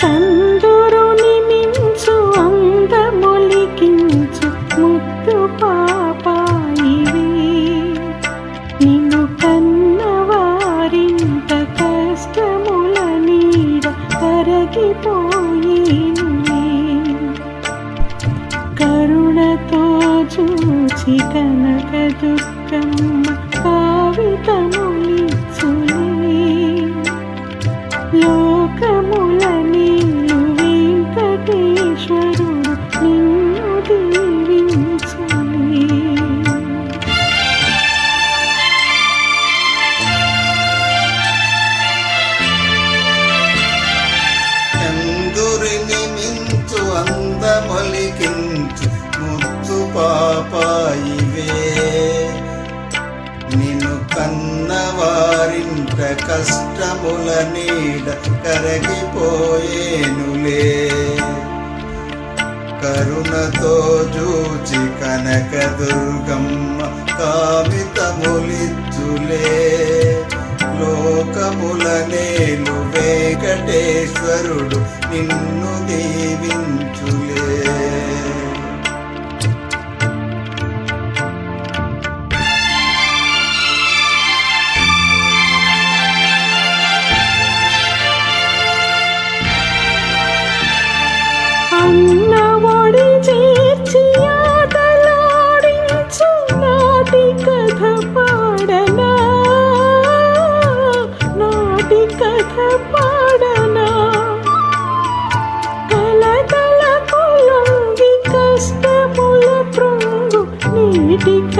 చంద్రుని మించు అందములికించు ముద్దు పాపాయివి. నిన్ను కన్న వారింత కష్టముల నీడ కరగిపోయింది కరుణతో చూచిక కష్టముల నీడ కరగిపోయేనులే కరుణతో చూచి కనక దుర్గమ్మ కావితములిచ్చులే లోకముల నేలు వెంకటేశ్వరుడు నిన్ను దీవించులే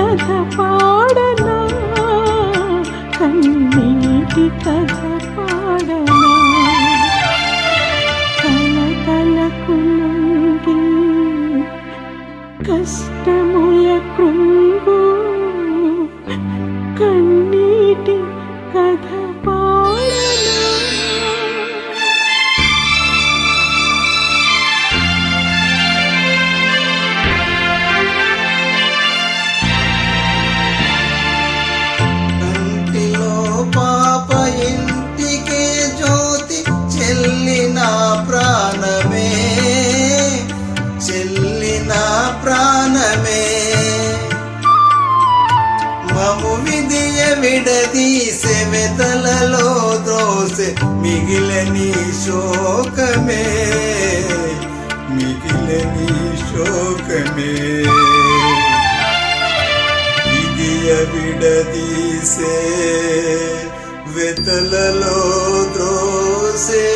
కథ పాడనా? కన్నీటి కథ విడదీసె వెతలలో దోసె మిగిలని శోకమే మిగిలని శోకమే. విధియ విడదీసే వెతలలో దోసే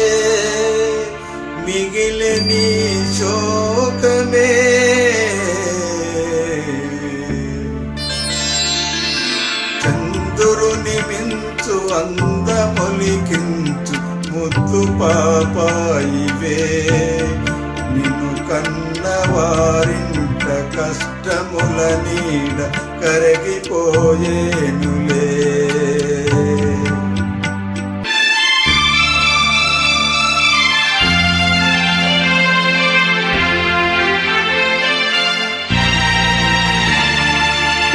మిగిలిని శోకమే. ముద్దు పాపాయివే నిన్ను కన్నవారింట కష్టముల నీడ కరగిపోయేనులే.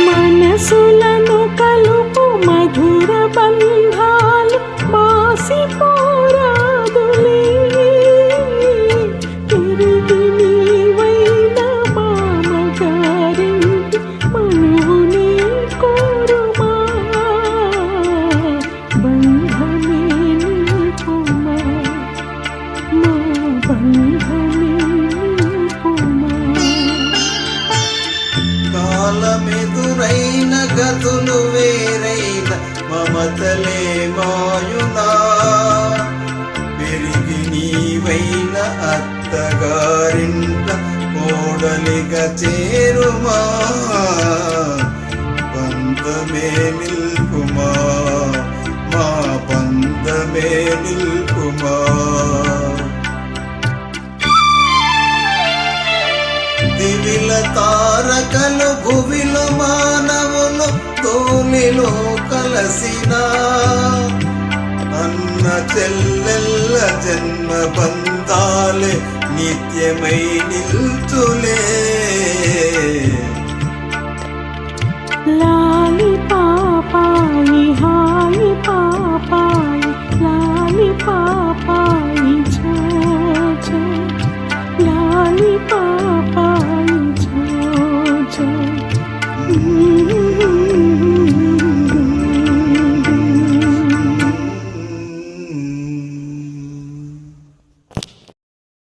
మనసులను కలుపు మధుర బంధాలు మాసిపోరాదులే కాలమెదురైన గతులు వేరైన మమతలే మాయునా. పెరిగి నీవైన అత్తగారింట కోడలిగా చేరుమా. బంధమే నిల్పుమా మా బంధమే నిల్పుమా. భువిలో మానవులు తోలిలో కలసిన అన్న చెల్లెల్ల జన్మ బంధాలే నిత్యమై నిల్చులే. లాలి పాపాయి నిహాలి పాపా Ooh.